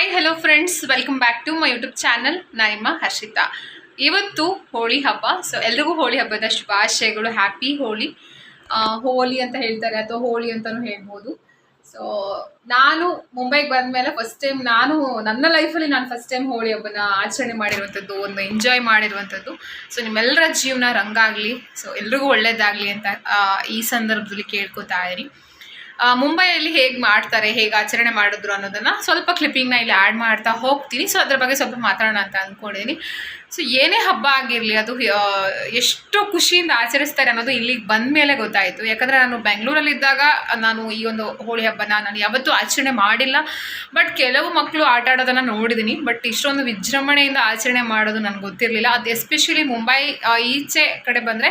Hi hello friends welcome back to my YouTube channel ನಾನು ನಿಮ್ಮ ಹರ್ಷಿತಾ ಇವತ್ತು ಹೋಳಿ ಹಬ್ಬ ಸೊ ಎಲ್ರಿಗೂ ಹೋಳಿ ಹಬ್ಬದ ಶುಭಾಶಯಗಳು ಹ್ಯಾಪಿ ಹೋಳಿ. ಹೋಳಿ ಅಂತ ಹೇಳ್ತಾರೆ ಅಥವಾ ಹೋಳಿ ಅಂತಲೂ ಹೇಳ್ಬೋದು. ಸೊ ನಾನು ಮುಂಬೈಗೆ ಬಂದಮೇಲೆ ಫಸ್ಟ್ ಟೈಮ್ ನಾನು, ನನ್ನ ಲೈಫಲ್ಲಿ ನಾನು ಫಸ್ಟ್ ಟೈಮ್ ಹೋಳಿ ಹಬ್ಬನ ಆಚರಣೆ ಮಾಡಿರುವಂಥದ್ದು, ಒಂದು ಎಂಜಾಯ್ ಮಾಡಿರುವಂಥದ್ದು. ಸೊ ನಿಮ್ಮೆಲ್ಲರ ಜೀವನ ರಂಗಾಗಲಿ ಸೊ ಎಲ್ರಿಗೂ ಒಳ್ಳೇದಾಗಲಿ ಅಂತ ಈ ಸಂದರ್ಭದಲ್ಲಿ ಕೇಳ್ಕೊತಾ ಇದ್ದೀನಿ ಮುಂಬೈಯಲ್ಲಿ ಹೇಗೆ ಮಾಡ್ತಾರೆ, ಹೇಗೆ ಆಚರಣೆ ಮಾಡಿದ್ರು ಅನ್ನೋದನ್ನ ಸ್ವಲ್ಪ ಕ್ಲಿಪ್ಪಿಂಗ್ನ ಇಲ್ಲಿ ಆ್ಯಡ್ ಮಾಡ್ತಾ ಹೋಗ್ತೀನಿ. ಸೊ ಅದ್ರ ಬಗ್ಗೆ ಸ್ವಲ್ಪ ಮಾತಾಡೋಣ ಅಂತ ಅಂದ್ಕೊಂಡಿದ್ದೀನಿ ಸೊ ಏನೇ ಹಬ್ಬ ಆಗಿರಲಿ, ಅದು ಎಷ್ಟು ಖುಷಿಯಿಂದ ಆಚರಿಸ್ತಾರೆ ಅನ್ನೋದು ಇಲ್ಲಿಗೆ ಬಂದ ಮೇಲೆ ಗೊತ್ತಾಯಿತು. ಯಾಕಂದರೆ ನಾನು ಬೆಂಗಳೂರಲ್ಲಿದ್ದಾಗ, ನಾನು ಈ ಒಂದು ಹೋಳಿ ಹಬ್ಬನ ನಾನು ಯಾವತ್ತೂ ಆಚರಣೆ ಮಾಡಿಲ್ಲ. ಬಟ್ ಕೆಲವು ಮಕ್ಕಳು ಆಟ ಆಡೋದನ್ನು ನೋಡಿದ್ದೀನಿ ಬಟ್ ಇಷ್ಟೊಂದು ವಿಜೃಂಭಣೆಯಿಂದ ಆಚರಣೆ ಮಾಡೋದು ನನಗೆ ಗೊತ್ತಿರಲಿಲ್ಲ. ಅದು ಎಸ್ಪೆಷಲಿ ಮುಂಬೈ ಈಚೆ ಕಡೆ ಬಂದರೆ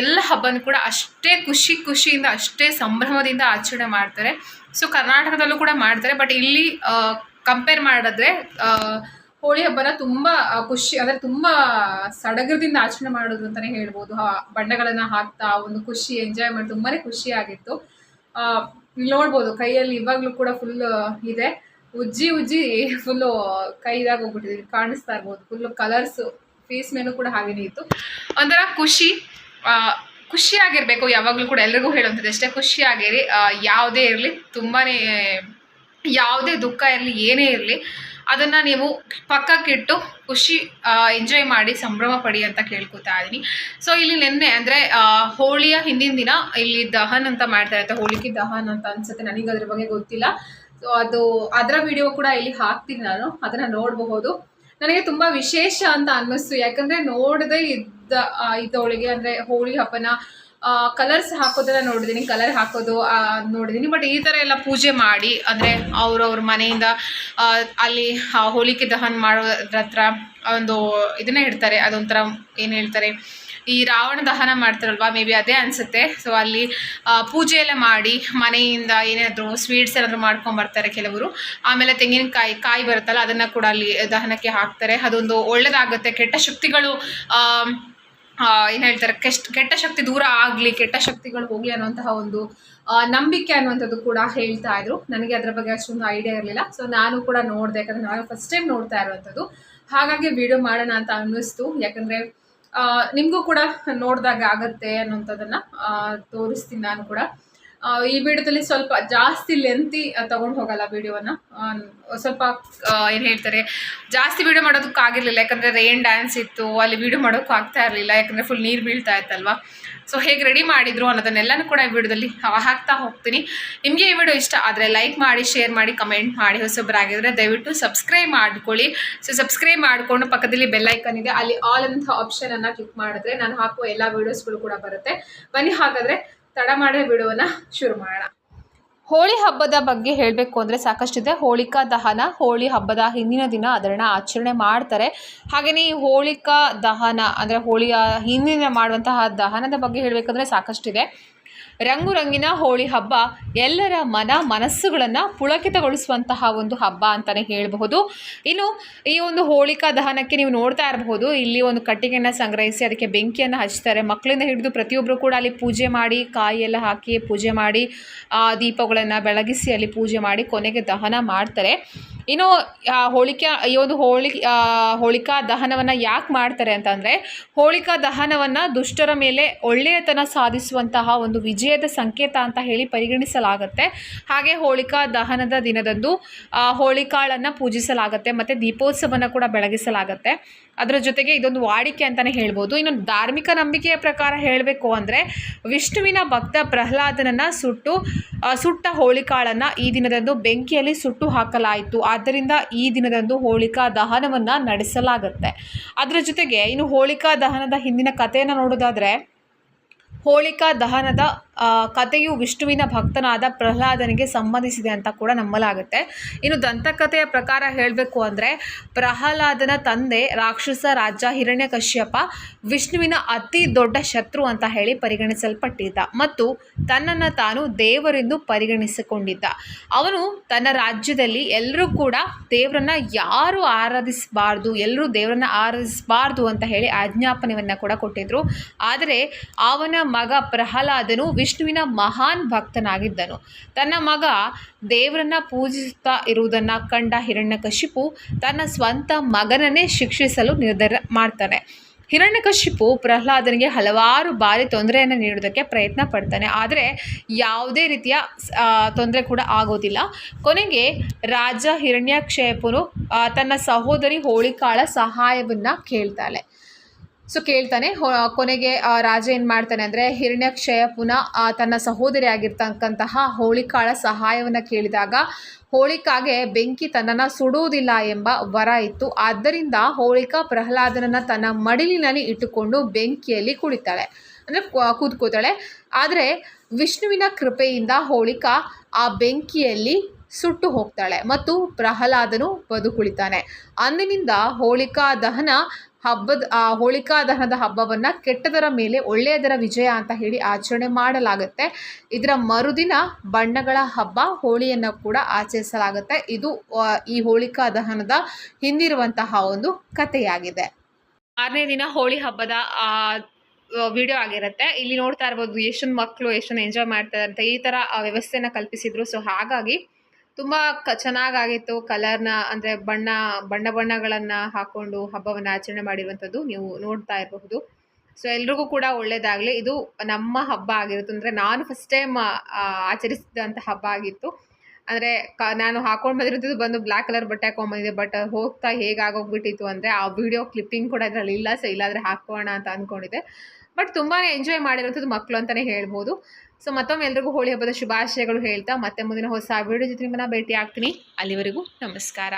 ಎಲ್ಲ ಹಬ್ಬನ ಕೂಡ ಅಷ್ಟೇ ಖುಷಿ ಖುಷಿಯಿಂದ, ಅಷ್ಟೇ ಸಂಭ್ರಮದಿಂದ ಆಚರಣೆ ಮಾಡ್ತಾರೆ. ಸೊ ಕರ್ನಾಟಕದಲ್ಲೂ ಕೂಡ ಮಾಡ್ತಾರೆ. ಬಟ್ ಇಲ್ಲಿ ಕಂಪೇರ್ ಮಾಡಿದ್ರೆ ಹೋಳಿ ಹಬ್ಬನ ತುಂಬಾ ಖುಷಿ ಅಂದ್ರೆ ತುಂಬಾ ಸಡಗರದಿಂದ ಆಚರಣೆ ಮಾಡೋದು ಅಂತಾನೆ ಹೇಳ್ಬೋದು. ಬಣ್ಣಗಳನ್ನ ಹಾಕ್ತಾ ಒಂದು ಖುಷಿ ಎಂಜಾಯ್ ಮಾಡಿ ತುಂಬಾನೇ ಖುಷಿ ಆಗಿತ್ತು. ಆ, ನೋಡ್ಬೋದು ಕೈಯಲ್ಲಿ ಇವಾಗ್ಲೂ ಕೂಡ ಫುಲ್ ಇದೆ. ಉಜ್ಜಿ ಉಜ್ಜಿ ಫುಲ್ಲು ಕೈದಾಗ ಹೋಗ್ಬಿಟ್ಟಿದೆ ಕಾಣಿಸ್ತಾ ಇರ್ಬೋದು. ಫುಲ್ ಕಲರ್ಸ್ ಫೇಸ್ ಮೇಲೂ ಕೂಡ ಹಾಗೇನೇ ಇತ್ತು. ಒಂಥರ ಖುಷಿ ಖುಷಿಯಾಗಿರ್ಬೇಕು ಯಾವಾಗಲೂ ಕೂಡ ಎಲ್ರಿಗೂ ಹೇಳುವಂಥದ್ದು ಅಷ್ಟೇ ಖುಷಿಯಾಗಿರಿ ಯಾವುದೇ ಇರಲಿ ತುಂಬಾ ಯಾವುದೇ ದುಃಖ ಇರಲಿ ಏನೇ ಇರಲಿ ಅದನ್ನು ನೀವು ಪಕ್ಕಕ್ಕಿಟ್ಟು ಖುಷಿ ಎಂಜಾಯ್ ಮಾಡಿ ಸಂಭ್ರಮ ಪಡಿ ಅಂತ ಕೇಳ್ಕೊತಾ ಇದ್ದೀನಿ ಸೊ ಇಲ್ಲಿ ನಿನ್ನೆ ಅಂದರೆ ಹೋಳಿಯ ಹಿಂದಿನ ದಿನ ಇಲ್ಲಿ ದಹನ್ ಅಂತ ಮಾಡ್ತಾ ಇರುತ್ತೆ. ಹೋಳಿಗೆ ದಹನ್ ಅಂತ ಅನ್ಸುತ್ತೆ. ನನಗೆ ಅದ್ರ ಬಗ್ಗೆ ಗೊತ್ತಿಲ್ಲ. ಸೊ ಅದು, ಅದರ ವಿಡಿಯೋ ಕೂಡ ಇಲ್ಲಿ ಹಾಕ್ತೀನಿ ನಾನು. ಅದನ್ನು ನೋಡಬಹುದು. ನನಗೆ ತುಂಬ ವಿಶೇಷ ಅಂತ ಅನ್ನಿಸ್ತು. ಯಾಕಂದರೆ ನೋಡದೆ ಇದ್ದ ಇದ್ದವಳಿಗೆ ಅಂದರೆ ಹೋಳಿ ಹಬ್ಬನ ಕಲರ್ಸ್ ಹಾಕೋದೆಲ್ಲ ನೋಡಿದ್ದೀನಿ ಕಲರ್ ಹಾಕೋದು ನೋಡಿದ್ದೀನಿ ಬಟ್ ಈ ಥರ ಎಲ್ಲ ಪೂಜೆ ಮಾಡಿ, ಅಂದರೆ ಅವ್ರವ್ರ ಮನೆಯಿಂದ ಅಲ್ಲಿ ಹೋಲಿಕೆ ದಹನ್ ಮಾಡೋದ್ರ ಹತ್ರ ಒಂದು ಇದನ್ನೇ ಇಡ್ತಾರೆ ಅದೊಂಥರ ಏನು ಹೇಳ್ತಾರೆ, ಈ ರಾವಣ ದಹನ ಮಾಡ್ತಾರಲ್ವಾ ಮೇ ಬಿ ಅದೇ ಅನಿಸುತ್ತೆ. ಸೊ ಅಲ್ಲಿ ಪೂಜೆ ಎಲ್ಲ ಮಾಡಿ, ಮನೆಯಿಂದ ಏನಾದರೂ ಸ್ವೀಟ್ಸ್ ಏನಾದರೂ ಮಾಡ್ಕೊಂಬರ್ತಾರೆ ಕೆಲವರು. ಆಮೇಲೆ ತೆಂಗಿನಕಾಯಿ, ಕಾಯಿ ಬರುತ್ತಲ್ಲ, ಅದನ್ನು ಕೂಡ ಅಲ್ಲಿ ದಹನಕ್ಕೆ ಹಾಕ್ತಾರೆ. ಅದೊಂದು ಒಳ್ಳೆಯದಾಗುತ್ತೆ ಕೆಟ್ಟ ಶಕ್ತಿಗಳು ಏನು ಹೇಳ್ತಾರೆ, ಕೆಷ್ಟ್, ಕೆಟ್ಟ ಶಕ್ತಿ ದೂರ ಆಗಲಿ, ಕೆಟ್ಟ ಶಕ್ತಿಗಳು ಹೋಗಲಿ ಅನ್ನುವಂತಹ ಒಂದು ನಂಬಿಕೆ ಅನ್ನುವಂಥದ್ದು ಕೂಡ ಹೇಳ್ತಾ ಇದ್ರು. ನನಗೆ ಅದರ ಬಗ್ಗೆ ಅಷ್ಟೊಂದು ಐಡಿಯಾ ಇರಲಿಲ್ಲ. ಸೊ ನಾನು ಕೂಡ ನೋಡಿದೆ, ಯಾಕಂದ್ರೆ ನಾನು ಫಸ್ಟ್ ಟೈಮ್ ನೋಡ್ತಾ ಇರುವಂಥದ್ದು. ಹಾಗಾಗಿ ವಿಡಿಯೋ ಮಾಡೋಣ ಅಂತ ಅನ್ನಿಸ್ತು. ಯಾಕಂದರೆ ನಿಮಗೂ ಕೂಡ ನೋಡಿದಾಗ ಆಗತ್ತೆ ಅನ್ನೋಂಥದ್ದನ್ನು ತೋರಿಸ್ತೀನಿ ನಾನು ಕೂಡ. ಈ ವಿಡಿಯೋದಲ್ಲಿ ಸ್ವಲ್ಪ ಜಾಸ್ತಿ ಲೆಂತಿ ತಗೊಂಡು ಹೋಗಲ್ಲ ವಿಡಿಯೋನ ಸ್ವಲ್ಪ ಏನು ಹೇಳ್ತಾರೆ, ಜಾಸ್ತಿ ವಿಡಿಯೋ ಮಾಡೋದಕ್ಕಾಗಿರಲಿಲ್ಲ ಯಾಕಂದರೆ ರೇನ್ ಡ್ಯಾನ್ಸ್ ಇತ್ತು, ಅಲ್ಲಿ ವಿಡಿಯೋ ಮಾಡೋಕ್ಕೂ ಆಗ್ತಾ ಇರಲಿಲ್ಲ. ಯಾಕಂದರೆ ಫುಲ್ ನೀರು ಬೀಳ್ತಾ ಇತ್ತಲ್ವಾ? ಸೊ ಹೇಗೆ ರೆಡಿ ಮಾಡಿದ್ರು ಅನ್ನೋದನ್ನೆಲ್ಲನೂ ಕೂಡ ಈ ವಿಡಿಯೋದಲ್ಲಿ ಹಾಕ್ತಾ ಹೋಗ್ತೀನಿ. ನಿಮಗೆ ಈ ವಿಡಿಯೋ ಇಷ್ಟ ಆದರೆ ಲೈಕ್ ಮಾಡಿ ಶೇರ್ ಮಾಡಿ ಕಮೆಂಟ್ ಮಾಡಿ ಹೊಸೊಬ್ಬರಾಗಿದ್ದರೆ ದಯವಿಟ್ಟು ಸಬ್ಸ್ಕ್ರೈಬ್ ಮಾಡ್ಕೊಳ್ಳಿ. ಸೊ ಸಬ್ಸ್ಕ್ರೈಬ್ ಮಾಡಿಕೊಂಡು ಪಕ್ಕದಲ್ಲಿ ಬೆಲ್ ಐಕನ್ ಇದೆ. ಅಲ್ಲಿ ಆಲ್ ಅಂತ ಆಪ್ಷನನ್ನು ಕ್ಲಿಕ್ ಮಾಡಿದ್ರೆ ನಾನು ಹಾಕುವ ಎಲ್ಲ ವೀಡಿಯೋಸ್ಗಳು ಕೂಡ ಬರುತ್ತೆ. ಬನ್ನಿ ಹಾಗಾದರೆ ತಡ ಮಾಡೇ ಬಿಡೋಣ ಶುರು ಮಾಡೋಣ. ಹೋಳಿ ಹಬ್ಬದ ಬಗ್ಗೆ ಹೇಳಬೇಕು ಅಂದರೆ ಸಾಕಷ್ಟಿದೆ. ಹೋಳಿಕಾ ದಹನ, ಹೋಳಿ ಹಬ್ಬದ ಹಿಂದಿನ ದಿನ ಅದನ್ನು ಆಚರಣೆ ಮಾಡ್ತಾರೆ. ಹಾಗೆಯೇ ಈ ಹೋಳಿಕಾ ದಹನ ಅಂದರೆ ಹೋಳಿಯ ಹಿಂದಿನ ಮಾಡುವಂತಹ ದಹನದ ಬಗ್ಗೆ ಹೇಳಬೇಕಂದ್ರೆ ಸಾಕಷ್ಟಿದೆ. ರಂಗು ರಂಗಿನ ಹೋಳಿ ಹಬ್ಬ ಎಲ್ಲರ ಮನ ಮನಸ್ಸುಗಳನ್ನು ಪುಳಕಿತಗೊಳಿಸುವಂತಹ ಒಂದು ಹಬ್ಬ ಅಂತಲೇ ಹೇಳಬಹುದು. ಇನ್ನು ಈ ಒಂದು ಹೋಳಿಕಾ ದಹನಕ್ಕೆ ನೀವು ನೋಡ್ತಾ ಇರಬಹುದು. ಇಲ್ಲಿ ಒಂದು ಕಟ್ಟಿಗೆಯನ್ನು ಸಂಗ್ರಹಿಸಿ ಅದಕ್ಕೆ ಬೆಂಕಿಯನ್ನು ಹಚ್ತಾರೆ. ಮಕ್ಕಳಿಂದ ಹಿಡಿದು ಪ್ರತಿಯೊಬ್ಬರು ಕೂಡ ಅಲ್ಲಿ ಪೂಜೆ ಮಾಡಿ ಕಾಯಿ ಎಲ್ಲ ಹಾಕಿ ಪೂಜೆ ಮಾಡಿ, ಆ ದೀಪಗಳನ್ನು ಬೆಳಗಿಸಿ ಅಲ್ಲಿ ಪೂಜೆ ಮಾಡಿ ಕೊನೆಗೆ ದಹನ ಮಾಡ್ತಾರೆ. ಇನ್ನು ಆ ಹೋಳಿಕೆ ಈ ಒಂದು ಹೋಳಿ ಹೋಳಿಕಾ ದಹನವನ್ನು ಯಾಕೆ ಮಾಡ್ತಾರೆ ಅಂತಂದರೆ ಹೋಳಿಕಾ ದಹನವನ್ನು ದುಷ್ಟರ ಮೇಲೆ ಒಳ್ಳೆಯತನ ಸಾಧಿಸುವಂತಹ ಒಂದು ವಿಜಯದ ಸಂಕೇತ ಅಂತ ಹೇಳಿ ಪರಿಗಣಿಸಲಾಗುತ್ತೆ. ಹಾಗೆ ಹೋಳಿಕಾ ದಹನದ ದಿನದಂದು ಆ, ಹೋಳಿಕಾಳನ್ನು ಪೂಜಿಸಲಾಗುತ್ತೆ ಮತ್ತು ದೀಪೋತ್ಸವನ ಕೂಡ ಬೆಳಗಿಸಲಾಗುತ್ತೆ. ಅದರ ಜೊತೆಗೆ ಇದೊಂದು ವಾಡಿಕೆ ಅಂತಲೇ ಹೇಳ್ಬೋದು. ಇನ್ನು ಧಾರ್ಮಿಕ ನಂಬಿಕೆಯ ಪ್ರಕಾರ ಹೇಳಬೇಕು ಅಂದರೆ ವಿಷ್ಣುವಿನ ಭಕ್ತ ಪ್ರಹ್ಲಾದನನ್ನು ಸುಟ್ಟು ಸುಟ್ಟ ಹೋಳಿಕಾಳನ್ನು ಈ ದಿನದಂದು ಬೆಂಕಿಯಲ್ಲಿ ಸುಟ್ಟು ಹಾಕಲಾಯಿತು. ಆದ್ದರಿಂದ ಈ ದಿನದಂದು ಹೋಳಿಕಾ ದಹನವನ್ನು ನಡೆಸಲಾಗುತ್ತೆ. ಅದರ ಜೊತೆಗೆ ಇನ್ನು ಹೋಳಿಕಾ ದಹನದ ಹಿಂದಿನ ಕಥೆಯನ್ನು ನೋಡೋದಾದರೆ, ಹೋಳಿಕಾ ದಹನದ ಕಥೆಯು ವಿಷ್ಣುವಿನ ಭಕ್ತನಾದ ಪ್ರಹ್ಲಾದನಿಗೆ ಸಂಬಂಧಿಸಿದೆ ಅಂತ ಕೂಡ ನಂಬಲಾಗುತ್ತೆ. ಇನ್ನು ದಂತಕಥೆಯ ಪ್ರಕಾರ ಹೇಳಬೇಕು ಅಂದರೆ, ಪ್ರಹ್ಲಾದನ ತಂದೆ ರಾಕ್ಷಸ ರಾಜ ಹಿರಣ್ಯಕಶ್ಯಪ ವಿಷ್ಣುವಿನ ಅತಿ ದೊಡ್ಡ ಶತ್ರು ಅಂತ ಹೇಳಿ ಪರಿಗಣಿಸಲ್ಪಟ್ಟಿದ್ದ ಮತ್ತು ತನ್ನನ್ನು ತಾನು ದೇವರೆಂದು ಪರಿಗಣಿಸಿಕೊಂಡಿದ್ದ. ಅವನು ತನ್ನ ರಾಜ್ಯದಲ್ಲಿ ಎಲ್ಲರೂ ಕೂಡ ದೇವರನ್ನ ಯಾರು ಆರಾಧಿಸಬಾರ್ದು, ಎಲ್ಲರೂ ದೇವರನ್ನ ಆರಾಧಿಸಬಾರ್ದು ಅಂತ ಹೇಳಿ ಆಜ್ಞಾಪನೆಯನ್ನು ಕೂಡ ಕೊಟ್ಟಿದ್ರು. ಆದರೆ, ಅವನ ಮಗ ಪ್ರಹ್ಲಾದನು ವಿಷ್ಣುವಿನ ಮಹಾನ್ ಭಕ್ತನಾಗಿದ್ದನು. ತನ್ನ ಮಗ ದೇವರನ್ನ ಪೂಜಿಸುತ್ತಾ ಇರುವುದನ್ನು ಕಂಡ ಹಿರಣ್ಯಕಶಿಪು ತನ್ನ ಸ್ವಂತ ಮಗನನ್ನೇ ಶಿಕ್ಷಿಸಲು ನಿರ್ಧಾರ ಮಾಡ್ತಾನೆ. ಹಿರಣ್ಯಕಶಿಪು ಪ್ರಹ್ಲಾದನಿಗೆ ಹಲವಾರು ಬಾರಿ ತೊಂದರೆಯನ್ನು ನೀಡೋದಕ್ಕೆ ಪ್ರಯತ್ನ ಪಡ್ತಾನೆ. ಆದರೆ ಯಾವುದೇ ರೀತಿಯ ತೊಂದರೆ ಕೂಡ ಆಗೋದಿಲ್ಲ. ಕೊನೆಗೆ ರಾಜ ಹಿರಣ್ಯಕ್ಷೇಪನು ತನ್ನ ಸಹೋದರಿ ಹೋಳಿಕಾಳ ಸಹಾಯವನ್ನು ಕೇಳ್ತಾಳೆ. ಸೊ ಕೇಳ್ತಾನೆ ಕೊನೆಗೆ ರಾಜ ಏನು ಮಾಡ್ತಾನೆ ಅಂದರೆ, ಹಿರಣ್ಯಕ್ಷಯ ಪುನಃ ತನ್ನ ಸಹೋದರಿ ಆಗಿರ್ತಕ್ಕಂತಹ ಹೋಳಿಕಾಳ ಸಹಾಯವನ್ನು ಕೇಳಿದಾಗ, ಹೋಳಿಕಾಗೆ ಬೆಂಕಿ ತನ್ನನ್ನು ಸುಡುವುದಿಲ್ಲ ಎಂಬ ವರ ಇತ್ತು. ಆದ್ದರಿಂದ ಹೋಳಿಕಾ ಪ್ರಹ್ಲಾದನನ್ನು ತನ್ನ ಮಡಿಲಿನಲ್ಲಿ ಇಟ್ಟುಕೊಂಡು ಬೆಂಕಿಯಲ್ಲಿ ಕುಳಿತಾಳೆ, ಅಂದರೆ ಕೂತ್ಕೋತಾಳೆ. ಆದರೆ ವಿಷ್ಣುವಿನ ಕೃಪೆಯಿಂದ ಹೋಳಿಕಾ ಆ ಬೆಂಕಿಯಲ್ಲಿ ಸುಟ್ಟು ಹೋಗ್ತಾಳೆ ಮತ್ತು ಪ್ರಹ್ಲಾದನು ಬದುಕುಳಿತಾನೆ. ಅಂದಿನಿಂದ ಹೋಳಿಕಾ ದಹನ ಹಬ್ಬದ, ಆ ಹೋಳಿಕಾ ದಹನದ ಹಬ್ಬವನ್ನು ಕೆಟ್ಟದರ ಮೇಲೆ ಒಳ್ಳೆಯದರ ವಿಜಯ ಅಂತ ಹೇಳಿ ಆಚರಣೆ ಮಾಡಲಾಗುತ್ತೆ. ಇದರ ಮರುದಿನ ಬಣ್ಣಗಳ ಹಬ್ಬ ಹೋಳಿಯನ್ನು ಕೂಡ ಆಚರಿಸಲಾಗುತ್ತೆ. ಇದು ಈ ಹೋಳಿಕಾ ದಹನದ ಹಿಂದಿರುವಂತಹ ಒಂದು ಕಥೆಯಾಗಿದೆ. ಆರನೇ ದಿನ ಹೋಳಿ ಹಬ್ಬದ ವಿಡಿಯೋ ಆಗಿರುತ್ತೆ. ಇಲ್ಲಿ ನೋಡ್ತಾ ಇರ್ಬೋದು ಎಷ್ಟೊಂದು ಮಕ್ಕಳು ಎಷ್ಟೊಂದು ಎಂಜಾಯ್ ಮಾಡ್ತಾರೆ ಅಂತ ಈ ಥರ ಆ ವ್ಯವಸ್ಥೆನ ಕಲ್ಪಿಸಿದ್ರು. ಸೊ ಹಾಗಾಗಿ ತುಂಬ ಚೆನ್ನಾಗಾಗಿತ್ತು ಕಲರ್ನ, ಅಂದರೆ ಬಣ್ಣ ಬಣ್ಣ ಬಣ್ಣಗಳನ್ನು ಹಾಕ್ಕೊಂಡು ಹಬ್ಬವನ್ನು ಆಚರಣೆ ಮಾಡಿರುವಂಥದ್ದು ನೀವು ನೋಡ್ತಾ ಇರಬಹುದು. ಸೊ ಎಲ್ರಿಗೂ ಕೂಡ ಒಳ್ಳೆಯದಾಗಲಿ ಇದು ನಮ್ಮ ಹಬ್ಬ ಆಗಿರುತ್ತೆ. ಅಂದರೆ ನಾನು ಫಸ್ಟ್ ಟೈಮ್ ಆಚರಿಸಿದಂಥ ಹಬ್ಬ ಆಗಿತ್ತು. ಅಂದರೆ ಕ, ನಾನು ಹಾಕೊಂಡು ಬಂದಿರೋದು ಬಂದು ಬ್ಲ್ಯಾಕ್ ಕಲರ್ ಬಟ್ಟೆ ಹಾಕೊಂಡ್ಬಂದಿದ್ದೆ ಬಟ್ ಹೋಗ್ತಾ ಹೇಗಾಗೋಗ್ಬಿಟ್ಟಿತ್ತು ಅಂದರೆ ಆ ವಿಡಿಯೋ ಕ್ಲಿಪ್ಪಿಂಗ್ ಕೂಡ ಅದರಲ್ಲಿ ಇಲ್ಲ ಸೊ ಇಲ್ಲಾಂದರೆ ಹಾಕೋಣ ಅಂತ ಅಂದ್ಕೊಂಡಿದ್ದೆ ಬಟ್ ತುಂಬಾ ಎಂಜಾಯ್ ಮಾಡಿರೋಂಥದ್ದು ಮಕ್ಕಳು ಅಂತಲೇ ಹೇಳ್ಬೋದು. ಸೊ ಮತ್ತೊಮ್ಮೆ ಎಲ್ರಿಗೂ ಹೋಳಿ ಹಬ್ಬದ ಶುಭಾಶಯಗಳು ಹೇಳ್ತಾ ಮತ್ತೆ ಮುಂದಿನ ಹೊಸ ವಿಡಿಯೋ ಜೊತೆ ನಿಮ್ಮನ್ನ ಭೇಟಿ ಆಗ್ತೀನಿ ಅಲ್ಲಿವರೆಗೂ ನಮಸ್ಕಾರ.